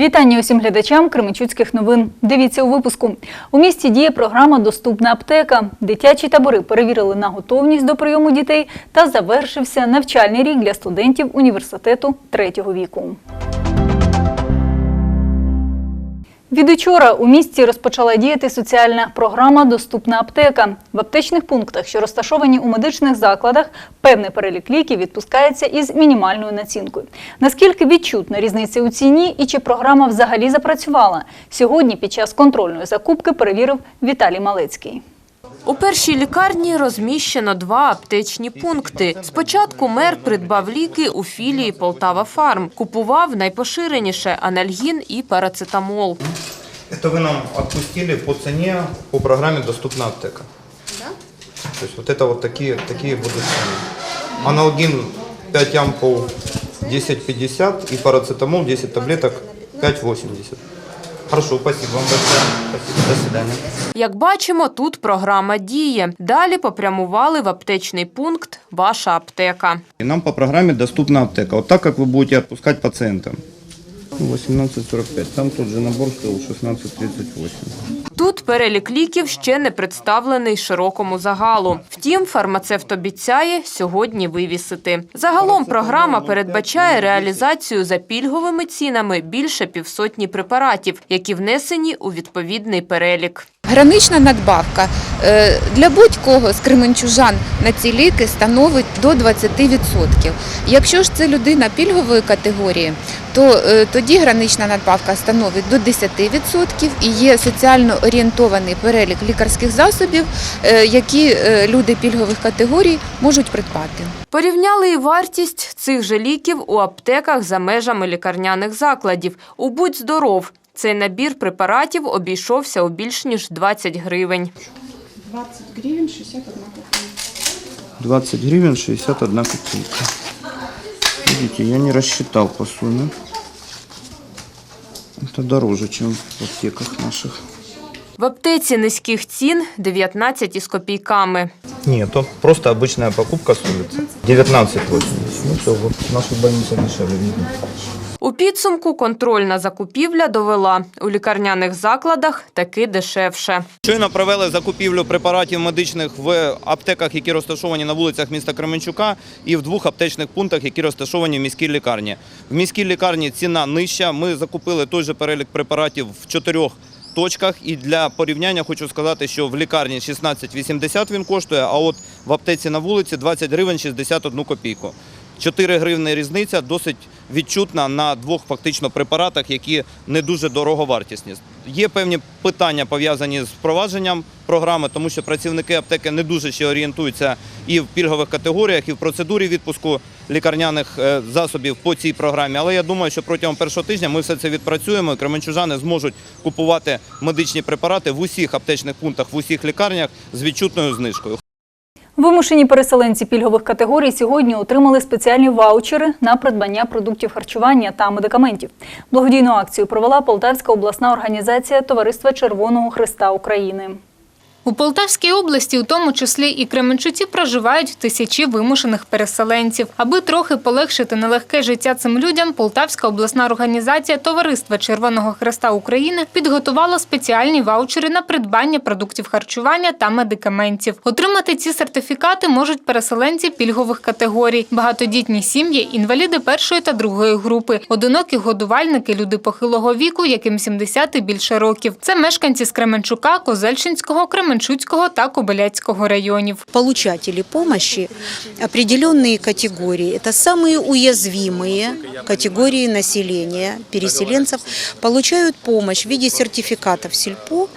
Вітання усім глядачам Кременчуцьких новин. Дивіться у випуску. У місті діє програма Доступна аптека. Дитячі табори перевірили на готовність до прийому дітей та завершився навчальний рік для студентів університету третього віку. Від учора у місті розпочала діяти соціальна програма Доступна аптека. В аптечних пунктах, що розташовані у медичних закладах, певний перелік ліків відпускається із мінімальною націнкою. Наскільки відчутна різниця у ціні і чи програма взагалі запрацювала? Сьогодні під час контрольної закупки перевірив Віталій Малецький. У першій лікарні розміщено два аптечні пункти. Спочатку мер придбав ліки у філії Полтава Фарм. Купував найпоширеніше анальгін і парацетамол. Это вы нам отпустили по цене по программе «Доступна аптека». Да? То есть вот это вот такие, такие будут цены. Аналгин 5 ампул 10,50 и парацетамол 10 таблеток 5,80. Хорошо, спасибо вам большое. Спасибо, до свидания. Як бачимо, тут програма діє. Далі попрямували в аптечний пункт «Ваша аптека». І нам по програмі «Доступна аптека». От так, як ви будете відпускати пациентам. 18.45. Там тот же набор стоил 16.38. Тут перелік ліків ще не представлений широкому загалу. Втім, фармацевт обіцяє сьогодні вивісити. Загалом програма передбачає реалізацію за пільговими цінами більше півсотні препаратів, які внесені у відповідний перелік. Гранична надбавка е, для будь-кого з кременчужан на ці ліки становить до 20%. Якщо ж це людина пільгової категорії, то е, тоді гранична надбавка становить до 10% і є соціально орієнтований перелік лікарських засобів, е, які люди пільгових категорій можуть придбати. Порівняли і вартість цих же ліків у аптеках за межами лікарняних закладів. У «Будь здоров» цей набір препаратів обійшовся у більш ніж 20 гривень. 20 гривен 61 копейка. 20 гривен 61 копейка. Видите, я не рассчитал по сумме. Это дороже, чем в аптеках наших. В аптеці низьких цін 19 із копійками. Нет, то просто обычная покупка с улицы. 19,80. Ну все, вот наша больница дешевле видно. У підсумку контрольна закупівля довела. У лікарняних закладах таки дешевше. Щойно провели закупівлю препаратів медичних в аптеках, які розташовані на вулицях міста Кременчука, і в двох аптечних пунктах, які розташовані в міській лікарні. В міській лікарні ціна нижча. Ми закупили той же перелік препаратів в чотирьох точках. І для порівняння хочу сказати, що в лікарні 16,80 він коштує, а от в аптеці на вулиці 20 гривень 61 копійку. 4 гривни різниця досить відчутна на двох фактично препаратах, які не дуже дороговартісні. Є певні питання пов'язані з впровадженням програми, тому що працівники аптеки не дуже ще орієнтуються і в пільгових категоріях, і в процедурі відпуску лікарняних е, засобів по цій програмі. Але я думаю, що протягом першого тижня ми все це відпрацюємо. і Кременчужани зможуть купувати медичні препарати в усіх аптечних пунктах, в усіх лікарнях з відчутною знижкою. Вимушені переселенці пільгових категорій сьогодні отримали спеціальні ваучери на придбання продуктів харчування та медикаментів. Благодійну акцію провела Полтавська обласна організація Товариства Червоного Христа України. У Полтавській області, у тому числі і Кременчуці, проживають тисячі вимушених переселенців. Аби трохи полегшити нелегке життя цим людям, Полтавська обласна організація Товариства Червоного Хреста України підготувала спеціальні ваучери на придбання продуктів харчування та медикаментів. Отримати ці сертифікати можуть переселенці пільгових категорій, багатодітні сім'ї, інваліди першої та другої групи, одинокі годувальники, люди похилого віку, яким 70 і більше років. Це мешканці з Кременчука, Козельчинського, Кременчуцького та Кобиляцького районів. получатели помощи определенные категории. Это самые уязвимые категории населения, переселенцев, получают помощь в виде сертификатов Сельпо,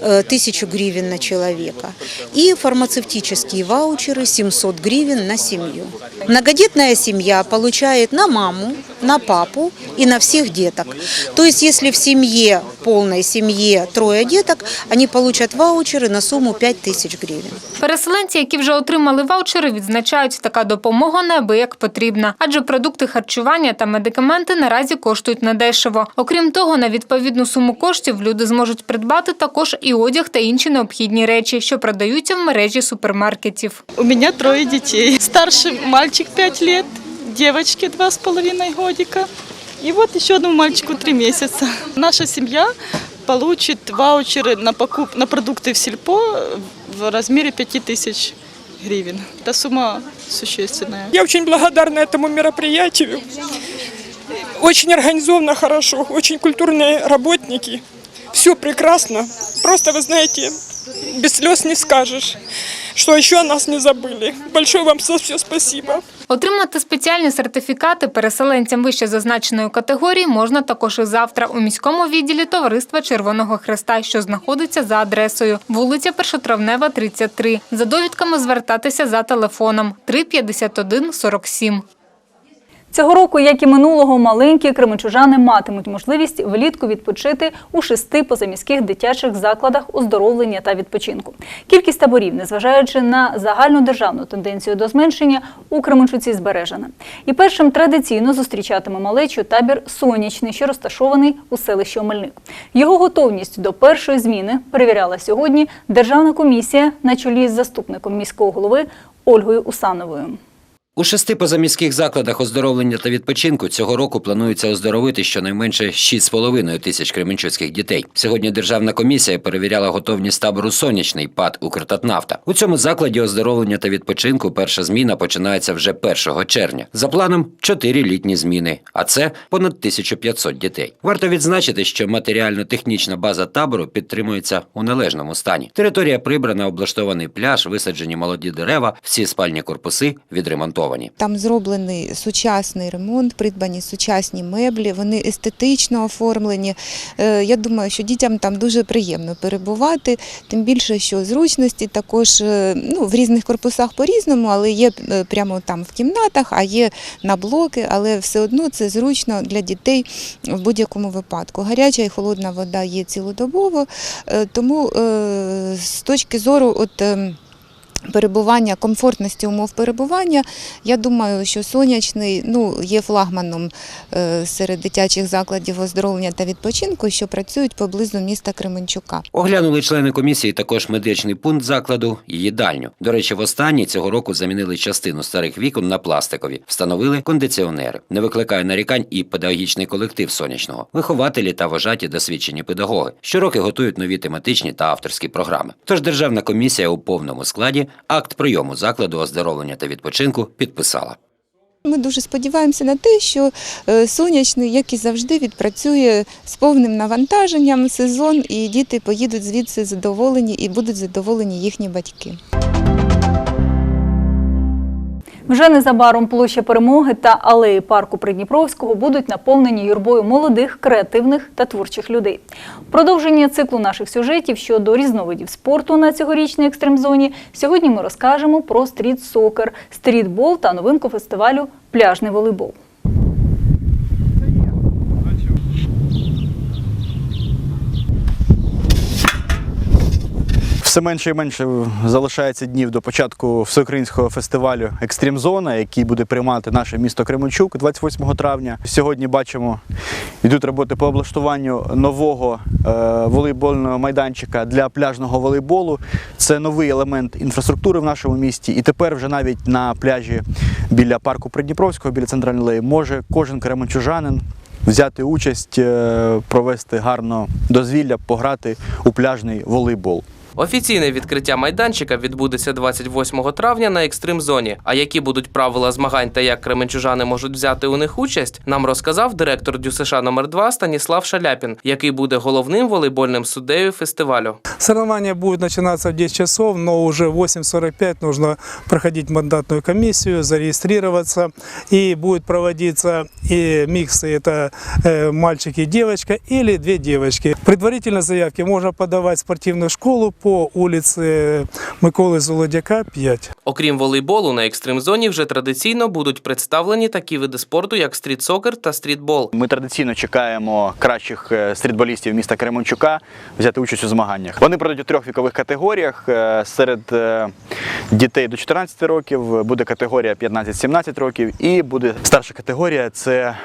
э, 1000 гривен на человека, и фармацевтические ваучеры 700 гривен на семью. Многодетная семья получает на маму, на папу и на всех деток. То есть, если в семье, полной семье трое деток, они получат ваучеры на сумму 5000 гривен. Переселенці, які вже отримали ваучери, відзначають, така допомога неабияк потрібна, адже продукти харчування та медикаменти наразі коштують недешево. Окрім того, на відповідну суму коштів люди зможуть придбати також і одяг та інші необхідні речі, що продаються в мережі супермаркетів. У меня трое детей. Старший мальчик 5 лет, девочке два с половиной годика. И вот еще одному мальчику три месяца. Наша семья получит ваучеры на, покуп... на продукты в сельпо в размере 5000 гривен. Это сумма существенная. Я очень благодарна этому мероприятию. Очень организовано хорошо, очень культурные работники. Все прекрасно. Просто, вы знаете, без слез не скажешь, что ще нас не забули. Большое вам за все спасибо. Отримати спеціальні сертифікати переселенцям вище зазначеної категорії можна також і завтра у міському відділі Товариства Червоного Хреста, що знаходиться за адресою вулиця Першотравнева, 33. За довідками звертатися за телефоном 351 47. Цього року, як і минулого, маленькі кременчужани матимуть можливість влітку відпочити у шести позаміських дитячих закладах оздоровлення та відпочинку. Кількість таборів, незважаючи на загальну державну тенденцію до зменшення, у Кременчуці збережена. І першим традиційно зустрічатиме малечу табір Сонячний, що розташований у селищі Омельник. Його готовність до першої зміни перевіряла сьогодні Державна комісія на чолі з заступником міського голови Ольгою Усановою. У шести позаміських закладах оздоровлення та відпочинку цього року планується оздоровити щонайменше 6,5 тисяч кременчуцьких дітей. Сьогодні державна комісія перевіряла готовність табору Сонячний ПАД «Укртатнафта». У цьому закладі оздоровлення та відпочинку перша зміна починається вже 1 червня. За планом чотири літні зміни, а це понад 1500 дітей. Варто відзначити, що матеріально-технічна база табору підтримується у належному стані. Територія прибрана, облаштований пляж, висаджені молоді дерева, всі спальні корпуси відремонтовані. Там зроблений сучасний ремонт, придбані сучасні меблі, вони естетично оформлені. Е, Я думаю, що дітям там дуже приємно перебувати, тим більше, що зручності також е, ну, в різних корпусах по-різному, але є е, прямо там в кімнатах, а є на блоки, але все одно це зручно для дітей в будь-якому випадку. Гаряча і холодна вода є цілодобово, тому з точки зору от. Перебування, комфортності умов перебування. Я думаю, що сонячний ну, є флагманом е, серед дитячих закладів оздоровлення та відпочинку, що працюють поблизу міста Кременчука. Оглянули члени комісії також медичний пункт закладу і їдальню. До речі, в останній цього року замінили частину старих вікон на пластикові, встановили кондиціонери. Не викликає нарікань і педагогічний колектив сонячного, вихователі та вожаті досвідчені педагоги. Щороки готують нові тематичні та авторські програми. Тож державна комісія у повному складі акт прийому закладу оздоровлення та відпочинку підписала. Ми дуже сподіваємося на те, що е, сонячний, як і завжди, відпрацює з повним навантаженням сезон, і діти поїдуть звідси задоволені і будуть задоволені їхні батьки. Вже незабаром площа перемоги та алеї парку Придніпровського будуть наповнені юрбою молодих, креативних та творчих людей. Продовження циклу наших сюжетів щодо різновидів спорту на цьогорічній екстремзоні. Сьогодні ми розкажемо про стріт-сокер, стрітбол та новинку фестивалю Пляжний волейбол. Все менше і менше залишається днів до початку всеукраїнського фестивалю Екстрім Зона, який буде приймати наше місто Кременчук 28 травня. Сьогодні бачимо, йдуть роботи по облаштуванню нового е, волейбольного майданчика для пляжного волейболу. Це новий елемент інфраструктури в нашому місті. І тепер вже навіть на пляжі біля парку Придніпровського, біля центральної алеї, може кожен кременчужанин взяти участь, е, провести гарно дозвілля, пограти у пляжний волейбол. Офіційне відкриття майданчика відбудеться 28 травня на екстрим зоні. А які будуть правила змагань та як кременчужани можуть взяти у них участь, нам розказав директор ДЮСШ номер 2 Станіслав Шаляпін, який буде головним волейбольним суддею фестивалю. Соревнования будут начинаться в 10 часов, но уже в 8.45 нужно проходить мандатную комиссию, зарегистрироваться. И будет проводиться и миксы, это э, мальчик и девочка, или две девочки. Предварительно заявки можно подавать в спортивную школу по улице Миколы Золодяка, 5. Окрім волейболу, на екстрим зоні вже традиційно будуть представлені такі види спорту, як стріт-сокер та стрітбол. Ми традиційно чекаємо кращих е, стрітболістів міста Кременчука взяти участь у змаганнях. Вони пройдуть у трьох вікових категоріях. Е, Серед е, дітей до 14 років буде категорія 15-17 років, і буде старша категорія це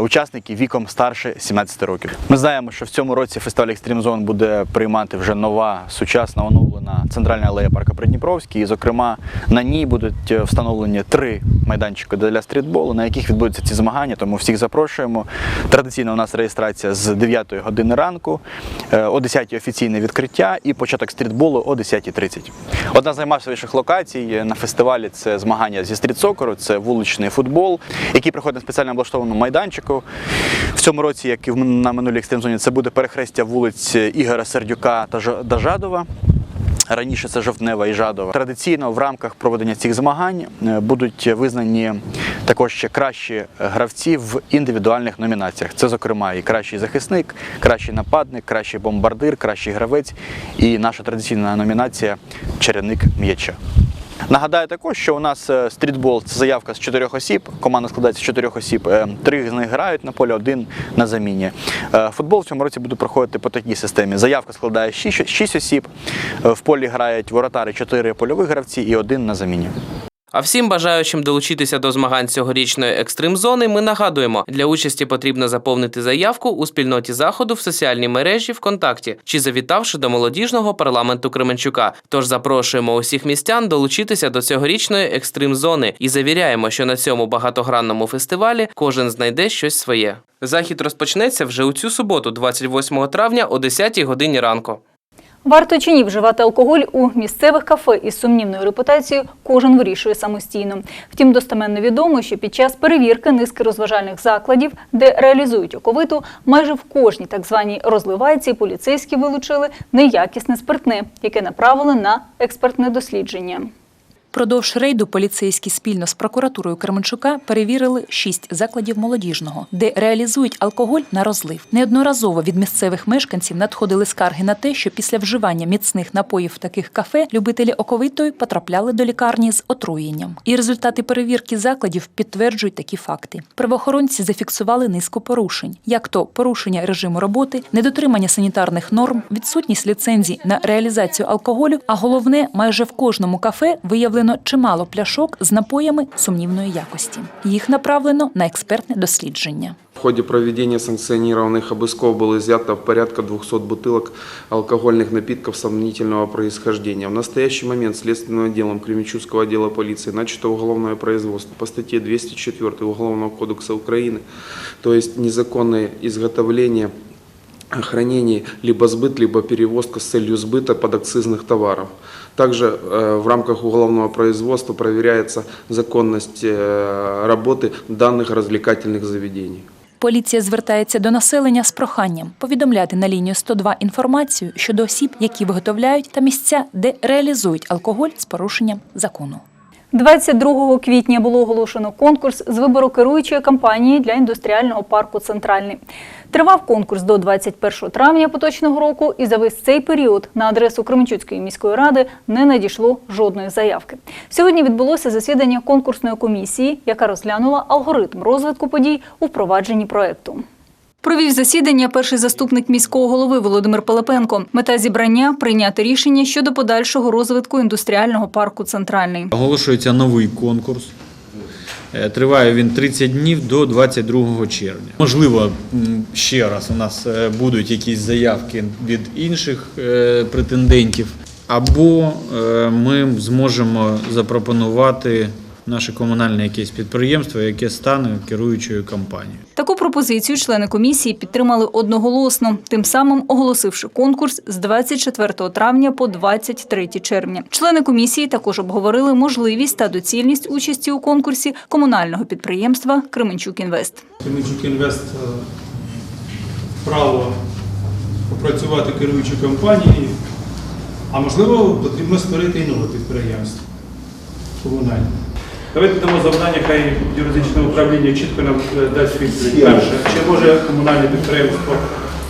учасники віком старше 17 років. Ми знаємо, що в цьому році фестиваль Extreme Zone буде приймати вже нова сучасна оновлена центральна алея парку Придніпровський, і, зокрема, на ній будуть е, встановлені три майданчики для стрітболу, на яких відбудуться ці змагання. Тому всіх запрошуємо. Традиційно у нас реєстрація з 9 години ранку, е, о 10 офіційне відкриття і початок стрітболу о 10.30. Одна з наймасовіших локацій на фестивалі це змагання зі стрітсокеру, це вуличний футбол, який проходить на спеціально облаштованому майданчику. В цьому році, як і на минулій екстрим-зоні, це буде перехрестя вулиць Ігора Сердюка та Жа- та Жадова. Раніше це Жовтнева і Жадова. Традиційно в рамках проведення цих змагань е, будуть визнані також ще кращі гравці в індивідуальних номінаціях. Це, зокрема, і кращий захисник, кращий нападник, кращий бомбардир, кращий гравець і наша традиційна номінація Чарівник м'яча. Нагадаю також, що у нас е, стрітбол це заявка з чотирьох осіб. Команда складається з чотирьох осіб. Е, Три з них грають на полі, один на заміні. Е, Футбол в цьому році буде проходити по такій системі. Заявка складає 6, осіб. Е, В полі грають воротари, чотири польових гравці і один на заміні. А всім бажаючим долучитися до змагань цьогорічної екстрим-зони, ми нагадуємо, для участі потрібно заповнити заявку у спільноті заходу в соціальній мережі ВКонтакті чи завітавши до молодіжного парламенту Кременчука. Тож запрошуємо усіх містян долучитися до цьогорічної екстрим-зони і завіряємо, що на цьому багатогранному фестивалі кожен знайде щось своє. Захід розпочнеться вже у цю суботу, 28 травня о 10 годині ранку. Варто чи ні вживати алкоголь у місцевих кафе із сумнівною репутацією кожен вирішує самостійно. Втім, достеменно відомо, що під час перевірки низки розважальних закладів, де реалізують оковиту, майже в кожній так званій розливайці поліцейські вилучили неякісне спиртне, яке направили на експертне дослідження. Продовж рейду поліцейські спільно з прокуратурою Кременчука перевірили шість закладів молодіжного, де реалізують алкоголь на розлив. Неодноразово від місцевих мешканців надходили скарги на те, що після вживання міцних напоїв в таких кафе любителі оковитої потрапляли до лікарні з отруєнням. І результати перевірки закладів підтверджують такі факти. Правоохоронці зафіксували низку порушень, як то порушення режиму роботи, недотримання санітарних норм, відсутність ліцензій на реалізацію алкоголю. А головне, майже в кожному кафе виявлено чимало пляшок з напоями сумнівної якості. Їх направлено на експертне дослідження. В ходе проведения санкционированных обысков было изъято порядка 200 бутылок алкогольных напитков сомнительного происхождения. В настоящий момент следственным отделом Кременчугского отдела полиции начато уголовное производство по статье 204 Уголовного кодекса Украины, то есть незаконное изготовление хранение, либо сбыт, либо перевозка с целью сбыта подакцизных товаров. Также э, в рамках уголовного производства проверяется законность э, работы данных развлекательных заведений. Поліція звертається до населення з проханням повідомляти на лінію 102 інформацію щодо осіб, які виготовляють та місця, де реалізують алкоголь з порушенням закону. 22 квітня було оголошено конкурс з вибору керуючої компанії для індустріального парку Центральний. Тривав конкурс до 21 травня поточного року, і за весь цей період на адресу Кременчуцької міської ради не надійшло жодної заявки. Сьогодні відбулося засідання конкурсної комісії, яка розглянула алгоритм розвитку подій у впровадженні проекту. Провів засідання перший заступник міського голови Володимир Пилипенко. Мета зібрання прийняти рішення щодо подальшого розвитку індустріального парку Центральний. Оголошується новий конкурс. Е, Триває він 30 днів до 22 червня. Можливо, ще раз у нас е, будуть якісь заявки від інших е, претендентів, або ми зможемо запропонувати наше комунальне якесь підприємство, яке стане керуючою компанією. Таку пропозицію члени комісії підтримали одноголосно, тим самим оголосивши конкурс з 24 травня по 23 червня. Члени комісії також обговорили можливість та доцільність участі у конкурсі комунального підприємства Кременчук Інвест. Кременчук Інвест е, право попрацювати керуючою компанією, а можливо потрібно створити і нове підприємство комунальне. Давайте дамо завдання, хай юридичне управління чітко нам е, дасть відповідь. Перше, чи може комунальне підприємство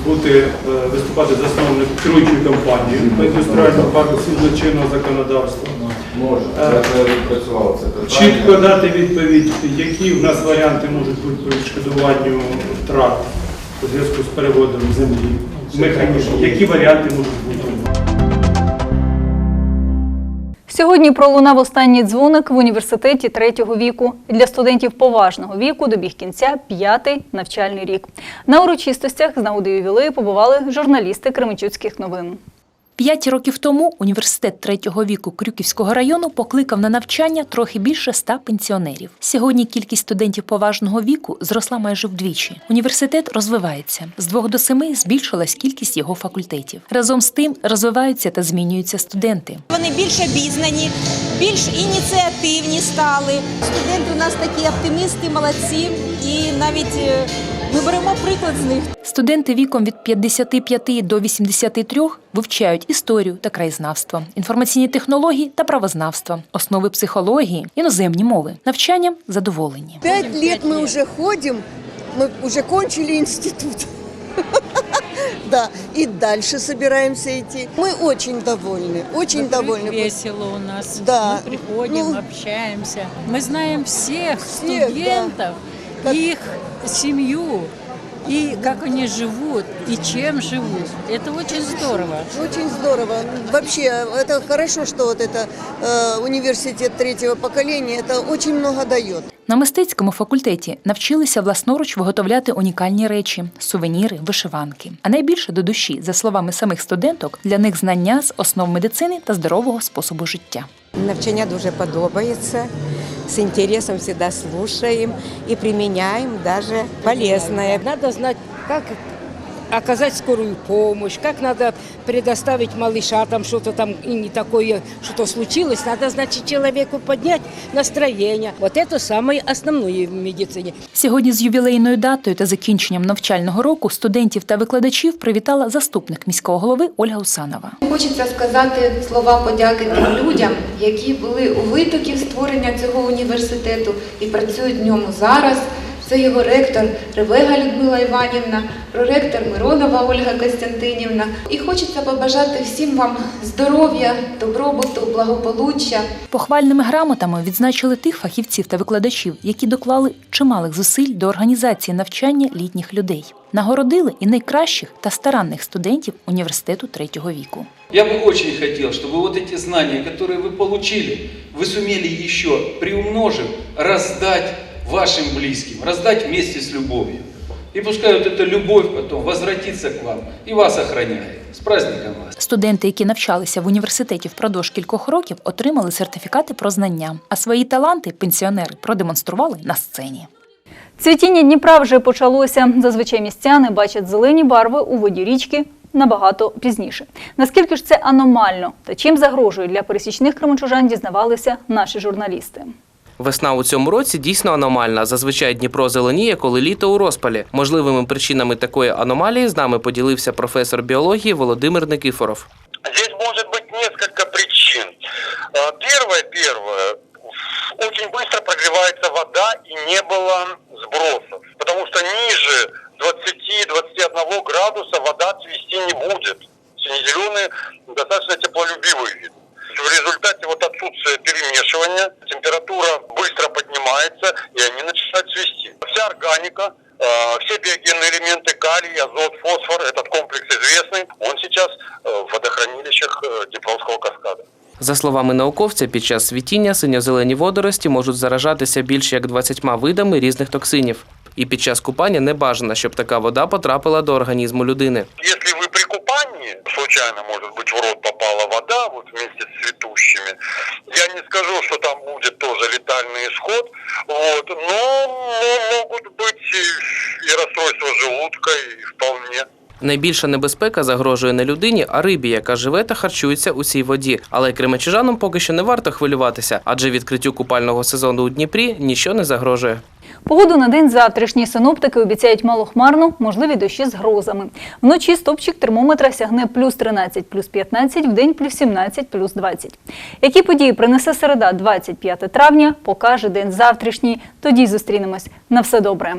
бути е, виступати засновник керуючою компанією по індустріальному парку чинного законодавства? Може, Е, це Чітко дати відповідь, які в нас варіанти можуть бути по відшкодуванню втрат у зв'язку з переводом землі, механізм, які варіанти можуть бути. Сьогодні пролунав останній дзвоник в університеті третього віку. Для студентів поважного віку добіг кінця п'ятий навчальний рік. На урочистостях з нагоди ювілею побували журналісти Кременчуцьких новин. П'ять років тому університет третього віку Крюківського району покликав на навчання трохи більше ста пенсіонерів. Сьогодні кількість студентів поважного віку зросла майже вдвічі. Університет розвивається з двох до семи збільшилась кількість його факультетів. Разом з тим розвиваються та змінюються студенти. Вони більш обізнані, більш ініціативні стали. Студенти у нас такі оптимісти, молодці, і навіть е, ми беремо приклад з них. Студенти віком від 55 до 83 вивчають історію та краєзнавство, інформаційні технології та правознавство, основи психології, іноземні мови. Навчанням задоволені. Пять лет мы уже ходим, мы уже кончили институт. Да, и дальше собираемся идти. Мы очень довольны, очень довольны. Весело у нас. Да. Мы приходим, Ну, общаемся. Мы знаем всех, Всех, студентов, их семью, и как они живут, и чем живут. Это очень здорово. Очень здорово. Вообще, это хорошо, что вот это э, университет третьего поколения, это очень много дает. На мистецькому факультеті навчилися власноруч виготовляти унікальні речі, сувеніри, вишиванки. А найбільше до душі, за словами самих студенток, для них знання з основ медицини та здорового способу життя. Навчання дуже подобається. С интересом всегда слушаем и применяем даже полезное. Надо знать, как оказать скорую помощь, как надо предоставить малыша, там что-то там и не такое, что-то случилось. Надо, значит, человеку поднять настроение. Вот это самое основное в медицине. Сьогодні з ювілейною датою та закінченням навчального року студентів та викладачів привітала заступник міського голови Ольга Усанова. Хочеться сказати слова подяки тим людям, які були у витоків створення цього університету і працюють в ньому зараз. Це його ректор Ревега Людмила Іванівна, проректор Миронова Ольга Костянтинівна. І хочеться побажати всім вам здоров'я, добробуту, благополуччя. Похвальними грамотами відзначили тих фахівців та викладачів, які доклали чималих зусиль до організації навчання літніх людей. Нагородили і найкращих та старанних студентів університету третього віку. Я бы очень хотел, чтобы вот эти знания, которые вы получили, вы сумели еще приумножив, раздать вашим близким, раздать вместе с любовью. И пускай вот эта любовь потом возвратится к вам и вас охраняет. С праздником вас! Студенти, які навчалися в університеті впродовж кількох років, отримали сертифікати про знання, а свої таланти пенсіонери продемонстрували на сцені. Цвітіння Дніпра вже почалося. Зазвичай містяни бачать зелені барви у воді річки набагато пізніше. Наскільки ж це аномально та чим загрожує для пересічних кременчужан, дізнавалися наші журналісти. Весна у цьому році дійсно аномальна. Зазвичай Дніпро зеленіє, коли літо у розпалі. Можливими причинами такої аномалії з нами поділився професор біології Володимир Никифоров. Здесь может быть несколько причин. А, Первое, первое, очень быстро прогревается вода и не было сбросов, потому что ниже 20-21 градуса вода цвести не будет. Сине-зеленый достаточно теплолюбивый вид. В результате вот отсутствия перемешивания температура быстро поднимается и они начинают цвести. Вся органика, э, все биогенные элементы, калий, азот, фосфор, этот комплекс известный, он сейчас э, в водохранилищах э, Днепровского каскада. За словами науковця, під час світіння синьо-зелені водорості можуть заражатися більше як 20 видами різних токсинів. І під час купання не бажано, щоб така вода потрапила до організму людини. Если вы при купании, случайно, может быть, в рот попала вода вот вместе с я не скажу, что там будет тоже летальный исход, вот, но но могут быть и, и расстройства желудка, и вполне. Найбільша небезпека загрожує не людині, а рибі, яка живе та харчується у цій воді. Але й поки що не варто хвилюватися, адже відкриттю купального сезону у Дніпрі нічого не загрожує. Погоду на день завтрашній синоптики обіцяють малохмарну, можливі дощі з грозами. Вночі стопчик термометра сягне плюс 13, плюс 15, день плюс 17, плюс 20. Які події принесе середа 25 травня, покаже день завтрашній. Тоді зустрінемось. На все добре.